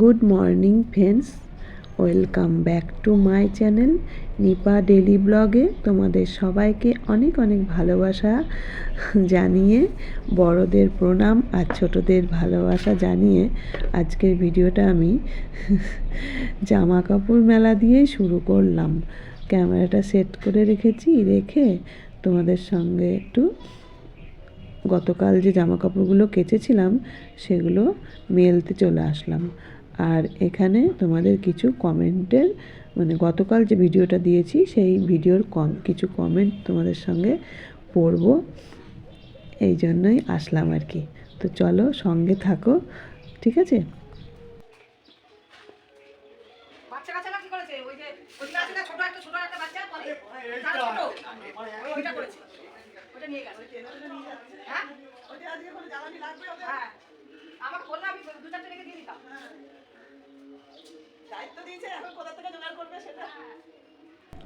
Good morning friends welcome back to my channel Nipa daily ব্লগে তোমাদের সবাইকে অনেক অনেক ভালোবাসা জানিয়ে, বড়দের প্রণাম আর ছোটদের ভালোবাসা জানিয়ে আজকের ভিডিওটা আমি জামা কাপড় মেলা দিয়েই শুরু করলাম। ক্যামেরাটা সেট করে রেখেছি, রেখে তোমাদের সঙ্গে একটু গতকাল যে জামা কাপড়গুলো কেচেছিলাম, সেগুলো মেলতে চলে আসলাম। আর এখানে তোমাদের কিছু কমেন্টের মানে গতকাল যে ভিডিওটা দিয়েছি সেই ভিডিওর কম কিছু কমেন্ট তোমাদের সঙ্গে পড়ব। এই জন্যই আসলাম আর কি। তো চলো সঙ্গে থাকো ঠিক আছে? বাচ্চা কাচ্চা কি করেছে? ওই যে ওইটা আছে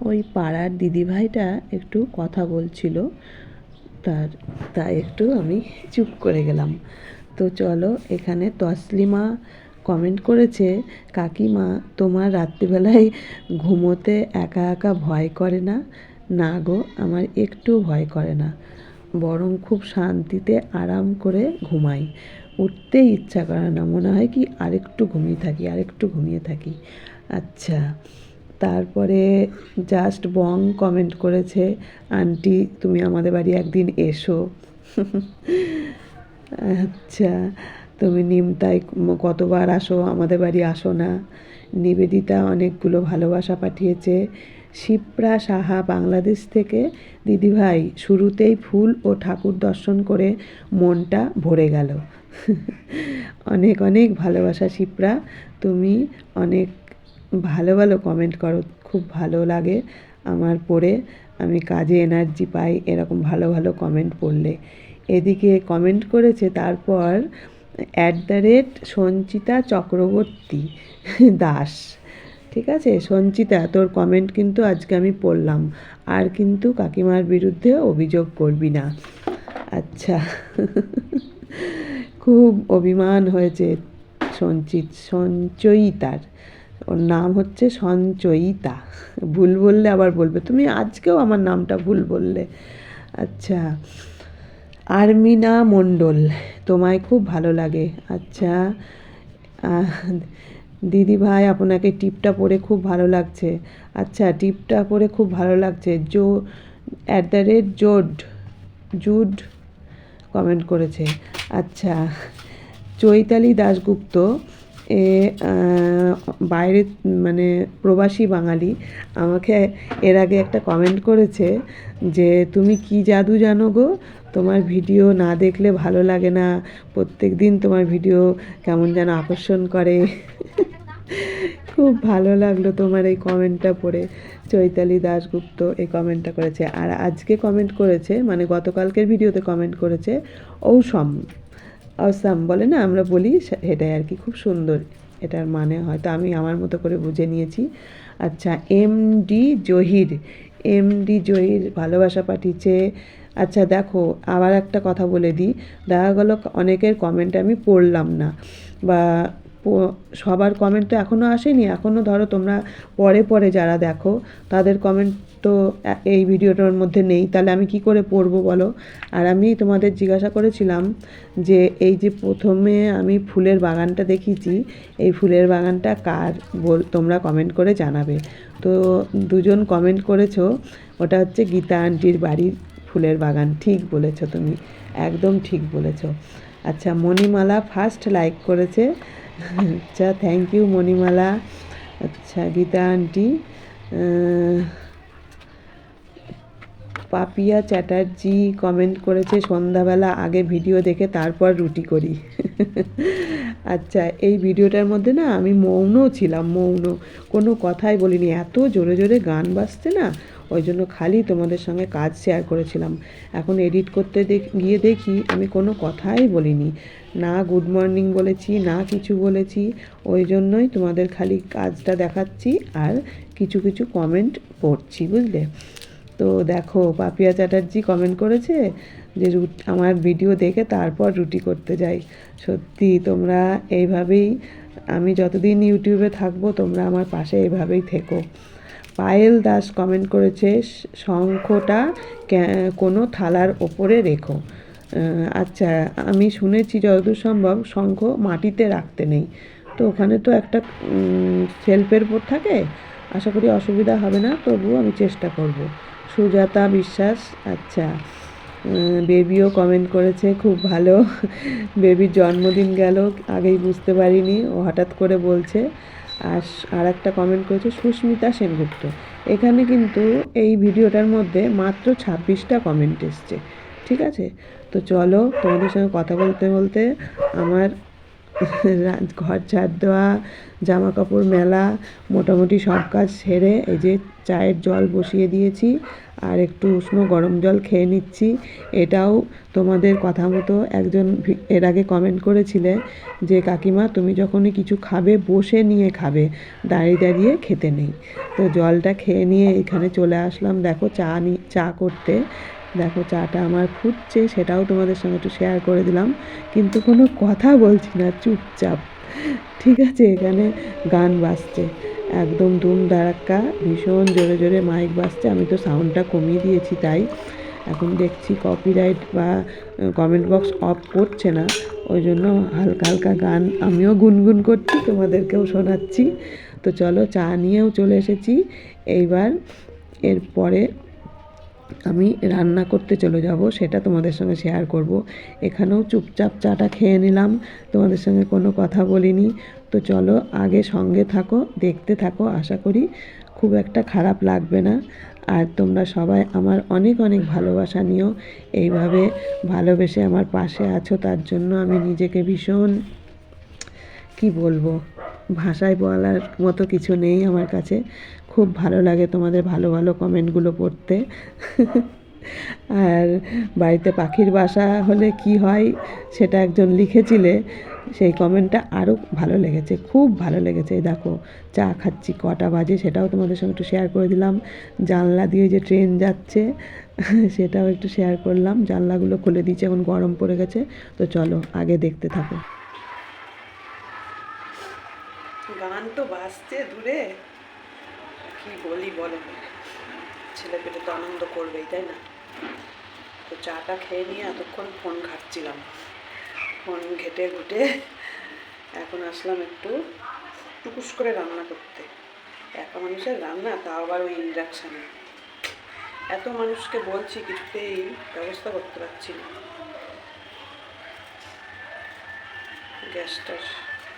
ওই পাড়ার দিদিভাইটা একটু কথা বলছিল, তার, তাই একটু আমি চুপ করে গেলাম। তো চলো, এখানে তসলিমা কমেন্ট করেছে, কাকিমা, তোমার রাত্রিবেলায় ঘুমোতে একা একা ভয় করে না? না গো, আমার একটু ভয় করে না, বরং খুব শান্তিতে আরাম করে ঘুমাই। উঠতেই ইচ্ছা করে না, মনে হয় কি আরেকটু ঘুমিয়ে থাকি, আরেকটু ঘুমিয়ে থাকি। আচ্ছা তারপরে জাস্ট বং কমেন্ট করেছে, আন্টি, তুমি আমাদের বাড়ি একদিন এসো। আচ্ছা তুমি নিমতাই কতবার আসো? আমাদের বাড়ি আসো না। নিবেদিতা অনেকগুলো ভালোবাসা পাঠিয়েছে। শিপ্রা সাহা বাংলাদেশ থেকে, দিদিভাই, শুরুতেই ফুল ও ঠাকুর দর্শন করে মনটা ভরে গেল। অনেক অনেক ভালোবাসা শিপ্রা। তুমি অনেক ভালো ভালো কমেন্ট করো, খুব ভালো লাগে আমার পড়ে। আমি কাজে এনার্জি পাই এরকম ভালো ভালো কমেন্ট পড়লে। এদিকে কমেন্ট করেছে, তারপর at the rate Sanchita Chakraborty Das. ঠিক আছে? সঞ্চিতা, তোর কমেন্ট কিন্তু আজকে আমি পড়লাম। আর কিন্তু কাকিমার বিরুদ্ধে অভিযোগ করবি না। আচ্ছা। খুব অভিমান হয়েছে সঞ্চিত, সঞ্চয়িতার। ওর নাম হচ্ছে সঞ্চয়িতা। ভুল বললে আবার বলবে, তুমি আজকেও আমার নামটা ভুল বললে। আচ্ছা আরমিনা মণ্ডল, তোমায় খুব ভালো লাগে। আচ্ছা দিদি ভাই, আপনাকে টিপটা পরে খুব ভালো লাগছে। আচ্ছা টিপটা পরে খুব ভালো লাগছে। জো অ্যাট দ্য রেট জোড, জুড কমেন্ট করেছে। আচ্ছা চৈতালি দাশগুপ্ত এ বাইরে মানে প্রবাসী বাঙালি, আমাকে এর আগে একটা কমেন্ট করেছে যে, তুমি কি জাদু জানো গো? তোমার ভিডিও না দেখলে ভালো লাগে না। প্রত্যেক দিন তোমার ভিডিও কেমন যেন আকর্ষণ করে। খুব ভালো লাগল তোমার এই কমেন্টটা পড়ে। চৈতালি দাশগুপ্ত এই কমেন্টটা করেছে। আর আজকে কমেন্ট করেছে মানে গতকালকের ভিডিওতে কমেন্ট করেছে, ঔসম। অসাম বলে না, আমরা বলি সেটাই আর কি, খুব সুন্দর। এটার মানে হয়তো আমি আমার মতো করে বুঝে নিয়েছি। আচ্ছা M D Zahir, M D Zahir ভালোবাসা পাঠিয়েছে। আচ্ছা দেখো, আবার একটা কথা বলে দিই। দেখা গেলো অনেকের কমেন্ট আমি পড়লাম না, বা সবার কমেন্ট তো এখনও আসেনি। এখনও ধরো তোমরা পরে পরে যারা দেখো, তাদের কমেন্ট তো এই ভিডিওটার মধ্যে নেই। তাহলে আমি কি করে পড়ব বলো? আর আমি তোমাদের জিজ্ঞাসা করেছিলাম যে, এই যে প্রথমে আমি ফুলের বাগানটা দেখিয়েছি এই ফুলের বাগানটা কার বল, তোমরা কমেন্ট করে জানাবে। তো দুজন কমেন্ট করেছ, ওটা হচ্ছে গীতা আন্টির বাড়ির ফুলের বাগান। ঠিক বলেছ তুমি, একদম ঠিক বলেছ। আচ্ছা মণিমালা ফার্স্ট লাইক করেছে। আচ্ছা থ্যাংক ইউ মণিমালা। আচ্ছা গীতা আন্টি পাপিয়া চ্যাটার্জি কমেন্ট করেছে সন্ধ্যাবেলা, আগে ভিডিও দেখে তারপর রুটি করি। আচ্ছা এই ভিডিওটার মধ্যে না আমি মৌনও ছিলাম, মৌন। কোনো কথাই বলিনি, এত জোরে জোরে গান বাজছে না ওই জন্য খালি তোমাদের সঙ্গে কাজ শেয়ার করেছিলাম। এখন এডিট করতে গিয়ে দেখি আমি কোনো কথাই বলিনি। না গুড মর্নিং বলেছি, না কিছু বলেছি। ওই জন্যই তোমাদের খালি কাজটা দেখাচ্ছি আর কিছু কিছু কমেন্ট পড়ছি বুঝলে? তো দেখো, পাপিয়া চ্যাটার্জি কমেন্ট করেছে যে রুট, আমার ভিডিও দেখে তারপর রুটি করতে যাই। সত্যি, তোমরা এইভাবেই, আমি যতদিন ইউটিউবে থাকব, তোমরা আমার পাশে এভাবেই থেকো। পায়েল দাস কমেন্ট করেছে, শঙ্খটা কোনো থালার ওপরে রেখো। আচ্ছা আমি শুনেছি যতদূর সম্ভব শঙ্খ মাটিতে রাখতে নেই। তো ওখানে তো একটা সেলফের উপর থাকে। আশা করি অসুবিধা হবে না, তবুও আমি চেষ্টা করব। সুজাতা বিশ্বাস আচ্ছা বেবিও কমেন্ট করেছে, খুব ভালো, বেবির জন্মদিন গেল, আগেই বুঝতে পারিনি। ও হঠাৎ করে বলছে আর আর একটা কমেন্ট করেছে সুস্মিতা সেনগুপ্ত। এখানে কিন্তু এই ভিডিওটার মধ্যে মাত্র ছাব্বিশটা কমেন্ট এসছে। ঠিক আছে? তো চলো তোমাদের সঙ্গে কথা বলতে বলতে আমার ঘর ঝাড় দেওয়া জামা কাপড় মেলা, মোটামুটি সব কাজ সেরে এই যে চায়ের জল বসিয়ে দিয়েছি আর একটু উষ্ণ গরম জল খেয়ে নিচ্ছি। এটাও তোমাদের কথা মতো একজন এর আগে কমেন্ট করেছিলে যে, কাকিমা, তুমি যখনই কিছু খাবে, বসে নিয়ে খাবে, দাঁড়িয়ে দাঁড়িয়ে খেতে নেই। তো জলটা খেয়ে নিয়ে এখানে চলে আসলাম। দেখো চা নি, চা করতে। দেখো চাটা আমার ফুটছে, সেটাও তোমাদের সঙ্গে একটু শেয়ার করে দিলাম। কিন্তু কোনো কথা বলছি না, চুপচাপ। ঠিক আছে, এখানে গান বাজছে। একদম ধুম ধারাক্কা ভীষণ জোরে জোরে মাইক বাজছে। আমি তো সাউন্ডটা কমিয়ে দিয়েছি তাই। এখন দেখছি কপিরাইট বা কমেন্ট বক্স অফ করছে না। ওই জন্য হালকা হালকা গান আমিও গুনগুন করছি, তোমাদেরকেও শোনাচ্ছি। তো চলো চা নিয়েও চলে এসেছি। এইবার এরপরে আমি রান্না করতে চলে যাব, সেটা তোমাদের সঙ্গে শেয়ার করব। এখানেও চুপচাপ চাটা খেয়ে নিলাম, তোমাদের সঙ্গে কোনো কথা বলিনি। তো চলো আগে সঙ্গে থাকো, দেখতে থাকো, আশা করি খুব একটা খারাপ লাগবে না। আর তোমরা সবাই আমার অনেক অনেক ভালোবাসা নিও, এইভাবে ভালোবেসে আমার পাশে আছো, তার জন্য আমি নিজেকে ভীষণ, কি বলব, ভাষায় বলার মতো কিছু নেই আমার কাছে। খুব ভালো লাগে তোমাদের ভালো ভালো কমেন্টগুলো পড়তে। আর বাড়িতে পাখির বাসা হলে কি হয় সেটা একজন লিখেছিলে, সেই কমেন্টটা আরও ভালো লেগেছে, খুব ভালো লেগেছে। দেখো, চা খাচ্ছি, কটা বাজে সেটাও তোমাদের সঙ্গে একটু শেয়ার করে দিলাম। জানলা দিয়ে যে ট্রেন যাচ্ছে, সেটাও একটু শেয়ার করলাম। জানলাগুলো খুলে দিয়েছি, এখন গরম পড়ে গেছে। তো চলো, আগে দেখতে থাকো। গান তো বাজছে দূরে। কি বলি, বলো। ছেলে পেটে তো আনন্দ করবেই, তাই না? তো চাটা খেয়ে নিয়ে এতক্ষণ ফোন ঘাটছিলাম। ফোন ঘেটে ঘুটে এখন আসলাম একটু টুকুস করে রান্না করতে। একা মানুষের রান্না, তাও আবার ওই ইন্ডাকশানে এত মানুষকে বলছি, কিছুতেই ব্যবস্থা করতে পারছি না। গ্যাসটা,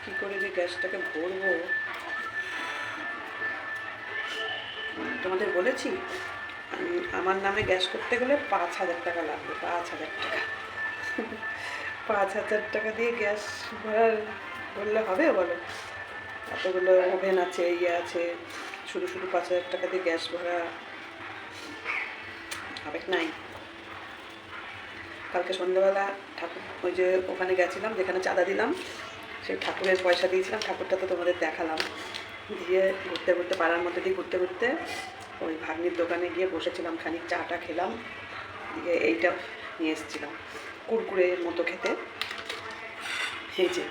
কী করে যে গ্যাসটাকে ভরবো? তোমাদের বলেছি আমার নামে গ্যাস করতে গেলে পাঁচ হাজার টাকা লাগবে, পাঁচ হাজার টাকা। পাঁচ হাজার টাকা দিয়ে গ্যাস ভরার বললে হবে বলো? এতগুলো ওভেন আছে ইয়ে আছে, শুধু শুধু পাঁচ হাজার টাকা দিয়ে গ্যাস ভরা হবে নাই। কালকে সন্ধ্যেবেলা ঠাকুর, ওই যে ওখানে গেছিলাম, যেখানে চাঁদা দিলাম, সেই ঠাকুরের পয়সা দিয়েছিলাম, ঠাকুরটা তো তোমাদের দেখালাম। দিয়ে ঘুরতে ঘুরতে, পাড়ার মধ্যে দিয়ে ঘুরতে ঘুরতে ওই ভাগ্নির দোকানে গিয়ে বসেছিলাম, খানিক চাটা খেলাম, দিয়ে এইটা নিয়ে এসেছিলাম, কুরকুরের মতো খেতে। এই যে,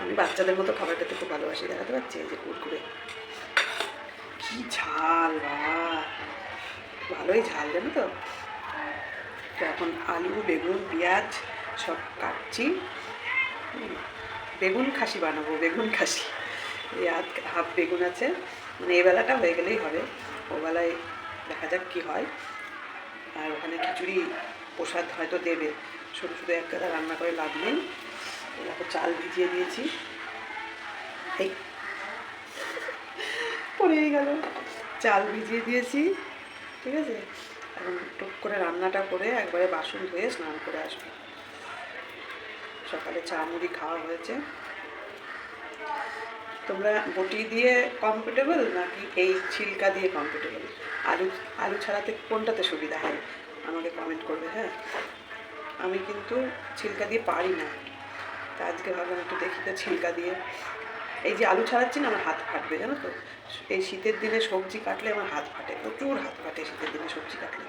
আমি বাচ্চাদের মতো খাবার খেতে খুব ভালোবাসি, দেখাতে পাচ্ছি? এই যে কুরকুরে। কি ঝাল ভালোই ঝাল, জানো তো? এখন আলু, বেগুন, পেঁয়াজ সব কাটছি। বেগুন খাসি বানাবো, বেগুন খাসি। এই হাফ বেগুন আছে। মানে এই বেলাটা হয়ে গেলেই হবে। ও বেলায় দেখা যাক কী হয়। আর ওখানে খিচুড়ি প্রসাদ হয়তো দেবে। শুধু শুধু এক গাদা রান্না করে লাভ নেই। দেখো চাল ভিজিয়ে দিয়েছি। এই পড়েই গেল। চাল ভিজিয়ে দিয়েছি। ঠিক আছে? এখন টুক করে রান্নাটা করে একবারে বাসন ধুয়ে স্নান করে আসবে। সকালে চা মুড়ি খাওয়া হয়েছে। তোমরা বটি দিয়ে কমফোর্টেবল নাকি এই ছিলকা দিয়ে কমফোর্টেবল আলু আলু ছাড়াতে কোনটাতে সুবিধা হয়? আমাকে কমেন্ট করবে হ্যাঁ? আমি কিন্তু ছিলকা দিয়ে পারি না। তা আজকে ভাবলাম একটু দেখি তো ছিলকা দিয়ে। এই যে আলু ছাড়াচ্ছি না, আমার হাত ফাটবে, জানো তো? এই শীতের দিনে সবজি কাটলে আমার হাত ফাটে, প্রচুর হাত ফাটে শীতের দিনে সবজি কাটলে।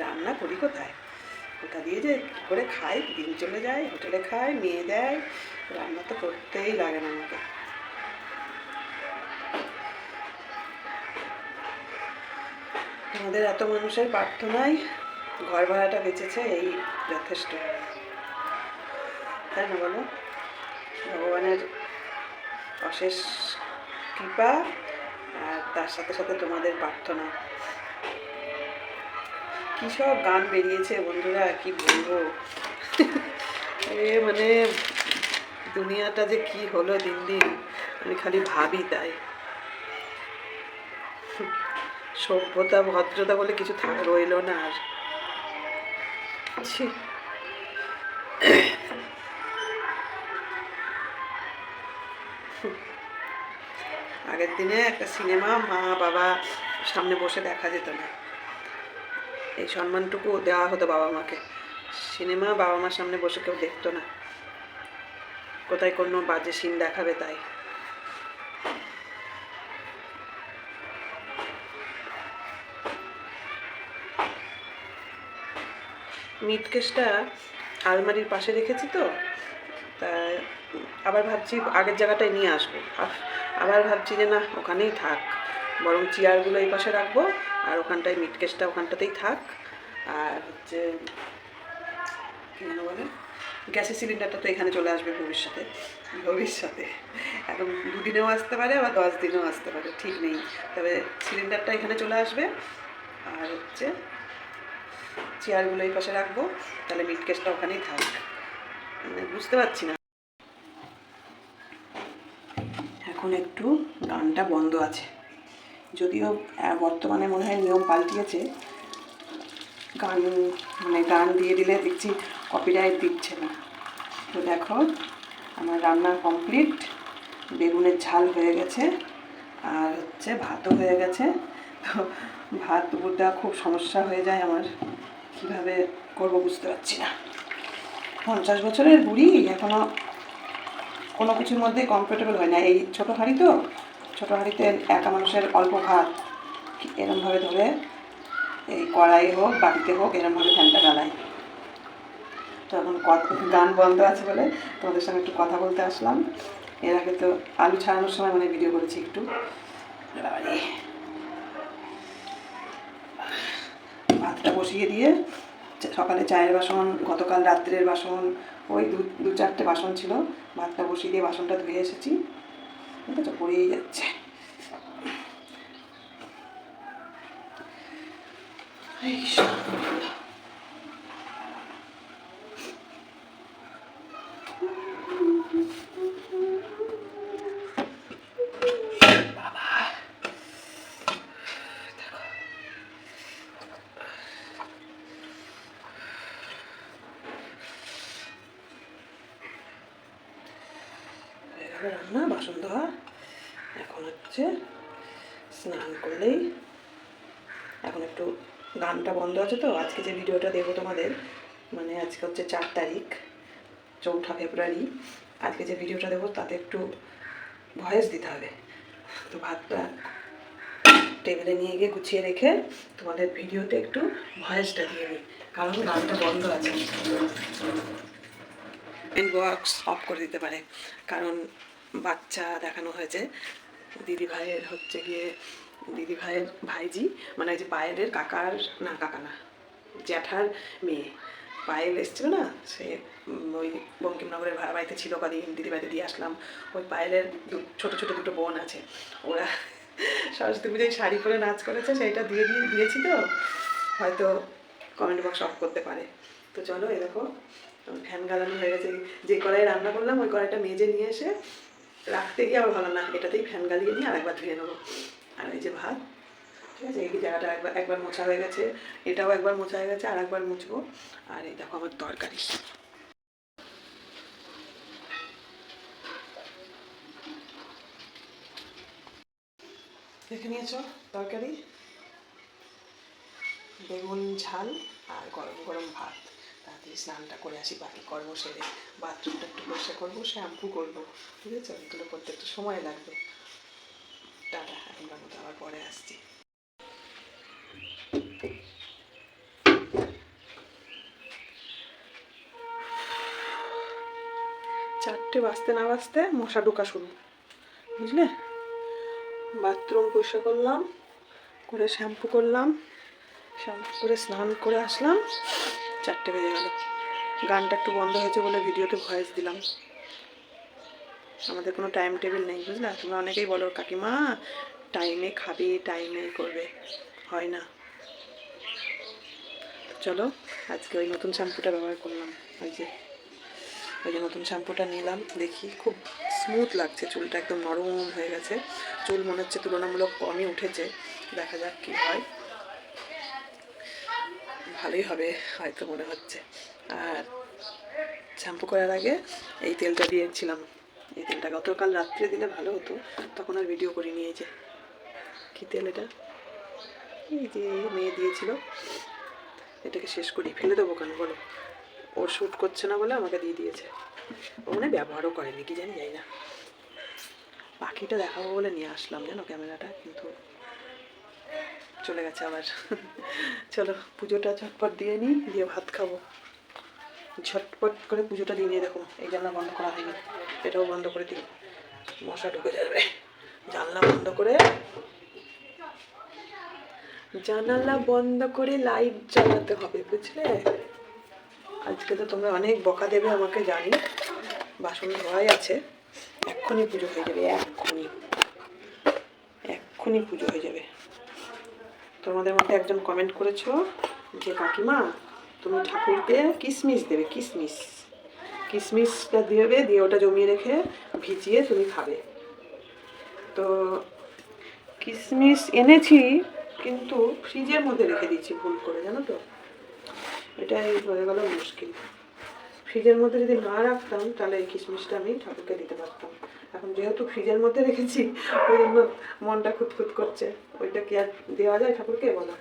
রান্না করি কোথায়? ওটা দিয়ে যে কী করে খাই দিন চলে যায়, হোটেলে খায়, মেয়ে দেয়, রান্না তো করতেই লাগে না আমাকে। আমাদের এত মানুষের প্রার্থনায় ঘর ভাড়াটা বেঁচেছে, এই যথেষ্ট। তাই না বলো? ভগবানের অশেষ কৃপা আর তার সাথে সাথে তোমাদের প্রার্থনা। কী সব গান বেরিয়েছে বন্ধুরা, কি বলব? এ মানে দুনিয়াটা যে কি হলো দিন দিন, আমি খালি ভাবি তাই। সভ্যতা, ভদ্রতা বলে কিছু রইল না আর। আগের দিনে একটা সিনেমা মা বাবা সামনে বসে দেখা যেত না। এই সম্মানটুকু দেওয়া হতো বাবা মাকে। সিনেমা বাবা মার সামনে বসে কেউ দেখতো না। কোথায় কোনো বাজে সিন দেখাবে তাই। মিট কেসটা আলমারির পাশে রেখেছি তো। তা আবার ভাবছি আগের জায়গাটায় নিয়ে আসব। আবার ভাবছি যে না, ওখানেই থাক। বরং চেয়ারগুলো এই পাশে রাখব আর ওখানটায় মিট কেসটা ওখানটাতেই থাক। আর হচ্ছে গ্যাসের সিলিন্ডারটা তো এখানে চলে আসবে ভবিষ্যতে। ভবিষ্যতে। এখন দুদিনেও আসতে পারে, আবার দশ দিনেও আসতে পারে, ঠিক নেই। তবে সিলিন্ডারটা এখানে চলে আসবে। আর হচ্ছে, চেয়ারগুলো এই পাশে রাখব, তাহলে মিট কেসটা ওখানেই থাক। মানে বুঝতে পারছি না। এখন একটু গানটা বন্ধ আছে। যদিও বর্তমানে মনে হয় নিয়ম পাল্টিয়েছে। গান মানে গান দিয়ে দিলে দেখছি কপিরাইট দিচ্ছে না। তো দেখো, আমার রান্না কমপ্লিট বেগুনের ঝাল হয়ে গেছে, আর হচ্ছে ভাতও হয়ে গেছে। তো ভাত, দুপুরটা খুব সমস্যা হয়ে যায় আমার। কীভাবে করব বুঝতে পারছি না। পঞ্চাশ বছরের বুড়ি এখনও কোনো কিছুর মধ্যে কমফোর্টেবল হয় না। এই ছোটো হাঁড়ি তো ছোটো হাঁড়িতে একা মানুষের অল্প ভাত। এরমভাবে ধরে এই কড়াই হোক বাড়িতে হোক, এরমভাবে ফ্যানটা গালাই তো এখন গান বন্ধ আছে বলে তোমাদের সঙ্গে একটু কথা বলতে আসলাম। এর আগে তো আলু ছাড়ানোর সময় মানে ভিডিও করেছি একটু। ভাতটা বসিয়ে দিয়ে সকালে চায়ের বাসন, গতকাল রাত্রের বাসন, ওই দু দু চারটে বাসন ছিল। ভাতটা বসিয়ে দিয়ে বাসনটা ধুয়ে এসেছি। আছে পড়েই যাচ্ছে। এই বন্ধ আছে তো, আজকে যে ভিডিওটা দেবো তোমাদের মানে আজকে হচ্ছে চার তারিখ, চৌঠা ফেব্রুয়ারি। আজকে যে ভিডিওটা দেবো তাতে একটু ভয়েস দিতে হবে। তো ভাতটা টেবিলে নিয়ে গিয়ে গুছিয়ে রেখে তোমাদের ভিডিওতে একটু ভয়েসটা দিয়ে নিই, কারণ গানটা বন্ধ আছে। বক্স অফ করে দিতে পারে, কারণ বাচ্চা দেখানো হয়েছে দিদি ভাইয়ের হচ্ছে গিয়ে দিদি ভাইয়ের ভাইজি মানে যে পায়েলের কাকার, না কাকা না, জ্যাঠার মেয়ে। পায়েল এসছিল না, সে ওই বঙ্কিমনগরের ভাড়া বাড়িতে ছিল কদিন দিদি বাড়িতে দিয়ে আসলাম। ওই পায়েলের ছোট ছোট দুটো বোন আছে। ওরা সরস্বতী পুজোয় শাড়ি পরে নাচ করেছে, সেইটা দিয়ে দিয়ে, দিয়েছি তো। হয়তো কমেন্ট বক্স অফ করতে পারে। তো চলো এরকম ফ্যান গালানো হয়ে গেছে। যে কড়াই রান্না করলাম, ওই কড়াইটা মেজে নিয়ে এসে রাখতে গিয়ে আবার ভালো না, এটাতেই ফ্যান গালিয়ে নিয়ে আরেকবার ধুয়ে নেব। আর এই যে ভাত, ঠিক আছে? এই জায়গাটা একবার একবার মোছা হয়ে গেছে, এটাও একবার মোছা হয়ে গেছে আর একবার মুছবো। আর এই দেখো আমার তরকারি। দেখে নিয়েছো তরকারি? বেগুন ঝাল আর গরম গরম ভাত। স্নানটা করে আসি, বাকি কর্ম সেরে। বাথরুমটা একটু পরিষ্কার করব, শ্যাম্পু করব, ঠিক আছে? অনেকগুলো করতে একটু সময় লাগবে। টাটা আমরা মতো আবার পরে আসছি। চারটে বাঁচতে না বাঁচতে মশা ঢোকা শুরু। বুঝলে? বাথরুম পরিষ্কার করলাম, করে শ্যাম্পু করলাম, শ্যাম্পু করে স্নান করে আসলাম। চারটে বেজে গেল। গানটা একটু বন্ধ হয়েছে বলে ভিডিওতে ভয়েস দিলাম। আমাদের কোনো টাইম টেবিল নেই, বুঝলা? তোমরা অনেকেই বলো, কাকিমা টাইমে খাবে টাইমে করবে। হয় না। চলো, আজকে ওই নতুন শ্যাম্পুটা ব্যবহার করলাম। ওই যে ওই যে নতুন শ্যাম্পুটা নিলাম, দেখি খুব স্মুথ লাগছে, চুলটা একদম নরম হয়ে গেছে। চুল মনে হচ্ছে তুলনামূলক কমই উঠেছে। দেখা যাক কি হয়। ভালোই হবে হয়তো মনে হচ্ছে। আর শ্যাম্পু করার আগে এই তেলটা দিয়েছিলাম। এই তেলটা গতকাল রাত্রে দিলে ভালো হতো, তখন আর ভিডিও করে নিয়েছে কী তেল এটা? এই যে মেয়ে দিয়েছিল। এটাকে শেষ করি, ফেলে দেবো কেন বলো? ওর শ্যুট করছে না বলে আমাকে দিয়ে দিয়েছে। ও মানে ব্যবহারও করেনি, কি জানি যাই না। পাখিটা দেখাবো বলে নিয়ে আসলাম, জানো ক্যামেরাটা, কিন্তু চলে গেছে আবার চলো, পুজোটা ঝটপট দিয়ে নিই, দিয়ে ভাত খাব। ঝটপট করে পুজোটা দিয়ে নিয়ে দেখো, এই জানলা বন্ধ করা হয়নি। এটাও বন্ধ করে দিই। মশা ঢুকে যাবে। জানলা বন্ধ করে জানালা বন্ধ করে লাইট জ্বালাতে হবে, বুঝলে? আজকে তো তোমরা অনেক বকা দেবে আমাকে, জানি। বাসন ধোয়াই আছে। এক্ষুনি পুজো হয়ে যাবে, এক্ষুনি। এক্ষুনি পুজো হয়ে যাবে। তোমাদের মধ্যে একজন কমেন্ট করেছ যে, কাকিমা, তুমি ঠাকুরকে কিসমিস দেবে, কিসমিস। কিসমিসটা দেবে, দিয়ে ওটা জমিয়ে রেখে ভিজিয়ে তুমি খাবে। তো কিসমিস এনেছি, কিন্তু ফ্রিজের মধ্যে রেখে দিচ্ছি ভুল করে, জানো তো? এটাই হয়ে গেল মুশকিল। ফ্রিজের মধ্যে যদি না রাখতাম, তাহলে এই কিশমিশটা আমি ঠাকুরকে দিতে পারতাম। এখন যেহেতু ফ্রিজের মধ্যে রেখেছি, ওই জন্য মনটা খুঁতখুত করছে। ওইটা কি আর দেওয়া যায় ঠাকুরকে? বলো।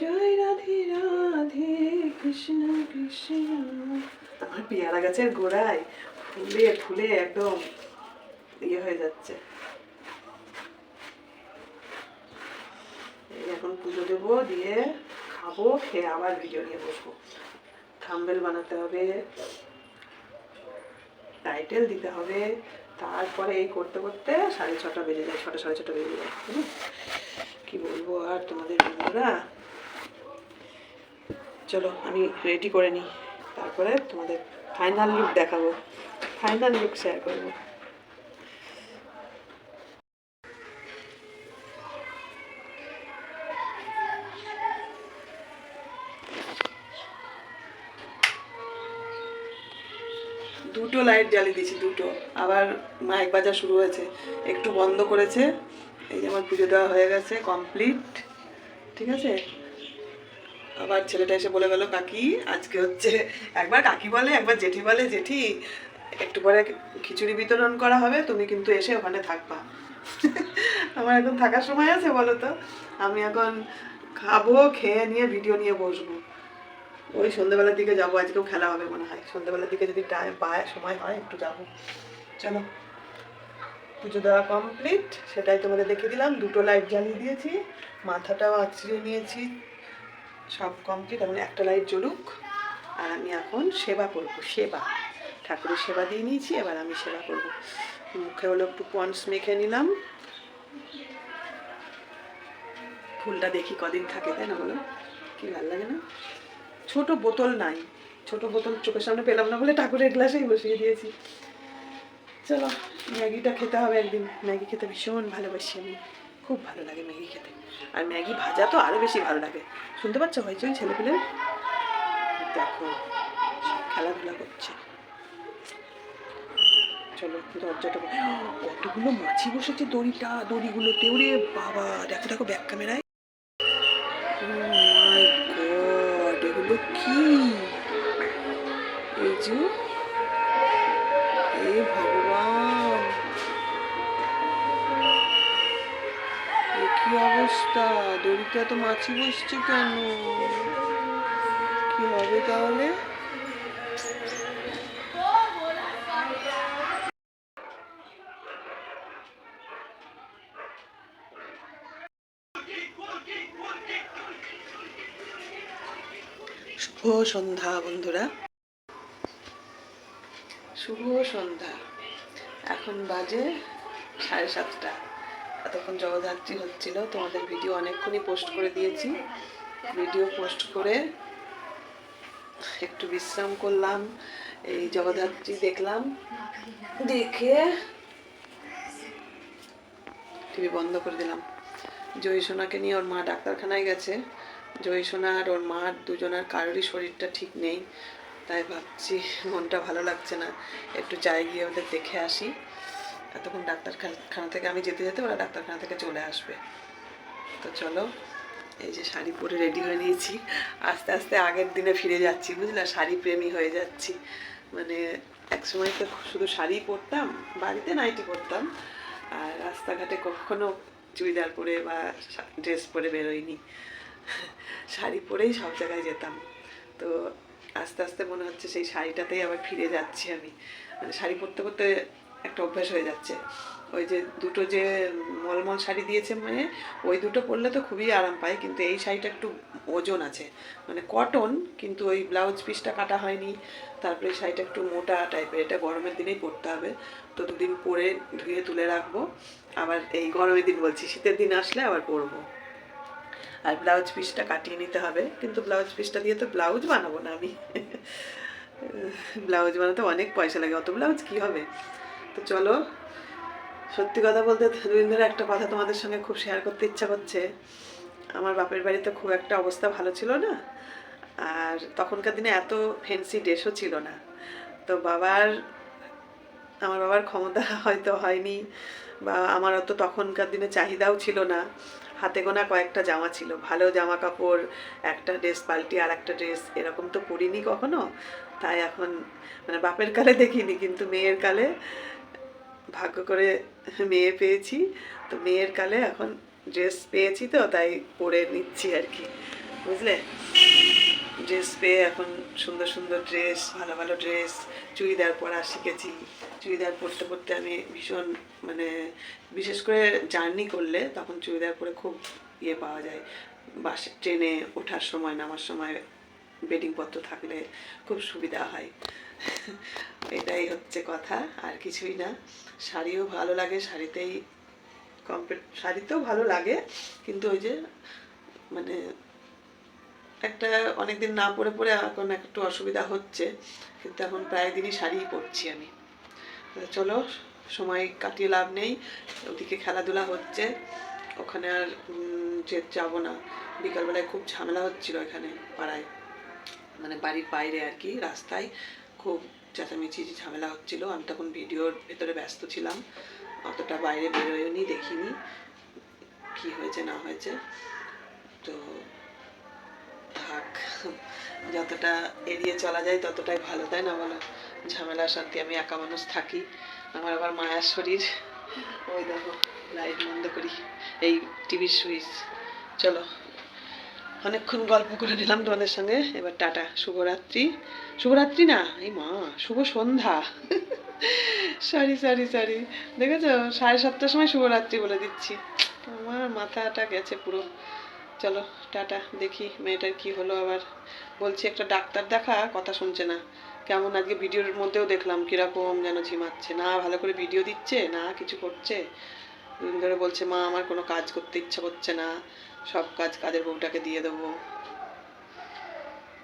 জয় রাধে রাধে কৃষ্ণ কৃষ্ণ। আমার পেয়ারা গাছের গোড়ায় ফুলে ফুলে একদম ইয়ে হয়ে যাচ্ছে। এখন পুজো দেবো, দিয়ে খাব, খেয়ে আবার ভিডিও নিয়ে বসবো। থাম্বেল বানাতে হবে, টাইটেল দিতে হবে, তারপরে এই করতে করতে সাড়ে ছটা বেজে যায়, ছটা সাড়ে ছটা বেজে যায়। কি বলব আর তোমাদের বন্ধুরা? চলো, আমি রেডি করে নিই। তারপরে তোমাদের ফাইনাল লুক দেখাবো। ফাইনাল লুক শেয়ার করব। দুটো লাইট জ্বালিয়ে দিয়েছি, দুটো। আবার মাইক বাজা শুরু হয়েছে। একটু বন্ধ করেছে। এই যে আমার পুজো দেওয়া হয়ে গেছে কমপ্লিট ঠিক আছে? আবার ছেলেটা এসে বলে গেল, কাকি, আজকে হচ্ছে একবার কাকি বলে, একবার জেঠি বলে। জেঠি, একটু পরে খিচুড়ি বিতরণ করা হবে, তুমি কিন্তু এসে ওখানে থাকবা। আমার এখন থাকার সময় আছে, বলো তো? আমি এখন খাব, খেয়ে নিয়ে ভিডিও নিয়ে বসবো। ওই সন্ধ্যেবেলার দিকে যাব, আজকেও খেলা হবে মনে হয়। সন্ধ্যেবেলার দিকে যদি টাইম পায়, সময় হয়, একটু যাব। চলো, পুজো দেওয়া কমপ্লিট সেটাই তোমাদের দেখে দিলাম। দুটো লাইট জ্বালিয়ে দিয়েছি, মাথাটাও আঁচড়ে নিয়েছি। সব কমপ্লিট এখন একটা লাইট জ্বলুক। আর আমি এখন সেবা করব, সেবা। ঠাকুরের সেবা দিয়ে নিয়েছি, এবার আমি সেবা করব। মুখে হলো একটু পন্স মেখে নিলাম। ফুলটা দেখি কদিন থাকে, তাই না বলো? কি ভালো লাগে না? ছোট বোতল নাই। ছোট বোতল চোখের সামনে পেলাম না বলে ঠাকুরের গ্লাসেই বসিয়ে দিয়েছি। চলো, ম্যাগিটা খেতে হবে একদিন। ম্যাগি খেতে ভীষণ ভালোবাসি আমি। খুব ভালো লাগে ম্যাগি খেতে। আর ম্যাগি ভাজা তো আরও বেশি ভালো লাগে। শুনতে পাচ্ছ? হয়েছে ছেলেপিলে? দেখো খেলাধুলা করছে। চলো, দরজাটা। কতগুলো মাছি বসেছে দড়িটা, দড়িগুলোতে। ওরে বাবা, দেখো দেখো ব্যাক ক্যামেরায় এই এ ভগবান। কি অবস্থা? দড়িতে এত মাছি বসছে কেন? কি হবে তাহলে? শুভ সন্ধ্যা বন্ধুরা। শুভ সন্ধ্যা। এখন বাজে সাড়ে সাতটা। এতক্ষণ জগদ্ধাত্রী হচ্ছিল, তোমাদের ভিডিও অনেকক্ষণই পোস্ট করে দিয়েছি। ভিডিও পোস্ট করে একটু বিশ্রাম করলাম, এই জগদ্ধাত্রী দেখলাম। দেখে টিভি বন্ধ করে দিলাম। জয়ী সোনাকে নিয়ে ওর মা ডাক্তারখানায় গেছে। জয়ী আর ওর মার দুজনার কারোরই শরীরটা ঠিক নেই। তাই ভাবছি, মনটা ভালো লাগছে না। একটু যাই গিয়ে ওদের দেখে আসি। এতক্ষণ ডাক্তারখানা থেকে আমি যেতে যেতে ওরা ডাক্তারখানা থেকে চলে আসবে। তো চলো, এই যে শাড়ি পরে রেডি হয়ে নিয়েছি। আস্তে আস্তে আগের দিনে ফিরে যাচ্ছি, বুঝলা? শাড়ি প্রেমী হয়ে যাচ্ছি। মানে একসময় তো শুধু শাড়ি পরতাম, বাড়িতে নাইটি পরতাম। আর রাস্তাঘাটে কখনো চুড়িদার পরে বা ড্রেস পরে বেরোইনি। শাড়ি পরেই সব জায়গায় যেতাম। তো আস্তে আস্তে মনে হচ্ছে সেই শাড়িটাতেই আবার ফিরে যাচ্ছি আমি। মানে শাড়ি পরতে পরতে একটা অভ্যাস হয়ে যাচ্ছে। ওই যে দুটো যে মলমল শাড়ি দিয়েছে মানে ওই দুটো পরলে তো খুবই আরাম পায় কিন্তু এই শাড়িটা একটু ওজন আছে। মানে কটন কিন্তু ওই ব্লাউজ পিসটা কাটা হয়নি। তারপরে শাড়িটা একটু মোটা টাইপের এটা গরমের দিনেই পরতে হবে। তো দুদিন পরে ধুয়ে তুলে রাখব। আবার এই গরমের দিন বলছি, শীতের দিন আসলে আবার পরবো। আর ব্লাউজ পিসটা কাটিয়ে নিতে হবে। কিন্তু ব্লাউজ পিসটা দিয়ে তো ব্লাউজ বানাবো না আমি। ব্লাউজ বানাতে অনেক পয়সা লাগে। অত ব্লাউজ কি হবে? তো চলো, সত্যি কথা বলতে দুদিন ধরে একটা কথা তোমাদের সঙ্গে খুব শেয়ার করতে ইচ্ছা করছে। আমার বাপের বাড়িতে খুব একটা অবস্থা ভালো ছিল না। আর তখনকার দিনে এত ফেন্সি ড্রেসও ছিল না। তো বাবার, আমার বাবার ক্ষমতা হয়তো হয়নি বা আমার অত তখনকার দিনে চাহিদাও ছিল না। হাতে গোনা কয়েকটা জামা ছিল। ভালো জামা কাপড়, একটা ড্রেস পাল্টি আর একটা ড্রেস এরকম তো পরিনি কখনো। তাই এখন মানে বাপের কালে দেখিনি, কিন্তু মেয়ের কালে ভাগ্য করে মেয়ে পেয়েছি। তো মেয়ের কালে এখন ড্রেস পেয়েছি তো, তাই পরে নিচ্ছি আর কি। বুঝলে? ড্রেস পেয়ে এখন সুন্দর সুন্দর ড্রেস ভালো ভালো ড্রেস চুড়িদার পরা শিখেছি। চুড়িদার পরতে পরতে আমি ভীষণ মানে বিশেষ করে জার্নি করলে তখন চুড়িদার পরে খুব ইয়ে পাওয়া যায়। বাসে, ট্রেনে ওঠার সময়, নামার সময় বেডিংপত্র থাকলে খুব সুবিধা হয়। এটাই হচ্ছে কথা, আর কিছুই না। শাড়িও ভালো লাগে, শাড়িতেই কমপ্লিট শাড়িতেও ভালো লাগে, কিন্তু ওই যে মানে একটা অনেকদিন না পরে পরে এখন একটু অসুবিধা হচ্ছে, কিন্তু এখন প্রায় দিনই শাড়িই পরছি আমি। চলো, সময় কাটিয়ে লাভ নেই, ওদিকে খেলাধুলা হচ্ছে, ওখানে আর যে যাব না। বিকালবেলায় খুব ঝামেলা হচ্ছিল এখানে, পাড়ায়। মানে বাড়ির বাইরে আর কি, রাস্তায় খুব চেঁচামেচি ঝামেলা হচ্ছিল। আমি তখন ভিডিওর ভেতরে ব্যস্ত ছিলাম, অতটা বাইরে বেরোয়নি, দেখিনি, কি হয়েছে না হয়েছে। তো থাক, যতটা এড়িয়ে চলা যায় ততটাই ভালো, তাই না বলো? ঝামেলা, শান্তি, আমি একা মানুষ থাকি। আমার আবার মায়ার শরীর। ওই দেখো লাইট বন্ধ করি। এই টিভির সুইচ চলো, অনেকক্ষণ গল্প করে নিলাম তোমাদের সঙ্গে। এবার টাটা, শুভরাত্রি। শুভরাত্রি না, এই মা, শুভ সন্ধ্যা। সরি সরি সরি দেখেছ? সাড়ে সাতটার সময় শুভরাত্রি বলে দিচ্ছি। আমার মাথাটা গেছে পুরো। চলো, টাটা, দেখি মেয়েটার কি হলো আবার। বলছি, একটা ডাক্তার দেখা, কথা শুনছে না। কেমন আজকে ভিডিওর মধ্যেও দেখলাম, কীরকম যেন ঝিমাচ্ছে। না, ভালো করে ভিডিও দিচ্ছে, না, কিছু করছে। দুদিন ধরে বলছে, মা, আমার কোনো কাজ করতে ইচ্ছা করছে না। সব কাজ কাজের বউটাকে দিয়ে দেবো।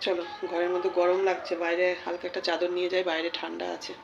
চলো, ঘরের মধ্যে গরম লাগছে, বাইরে হালকা একটা চাদর নিয়ে যাই, বাইরে ঠান্ডা আছে।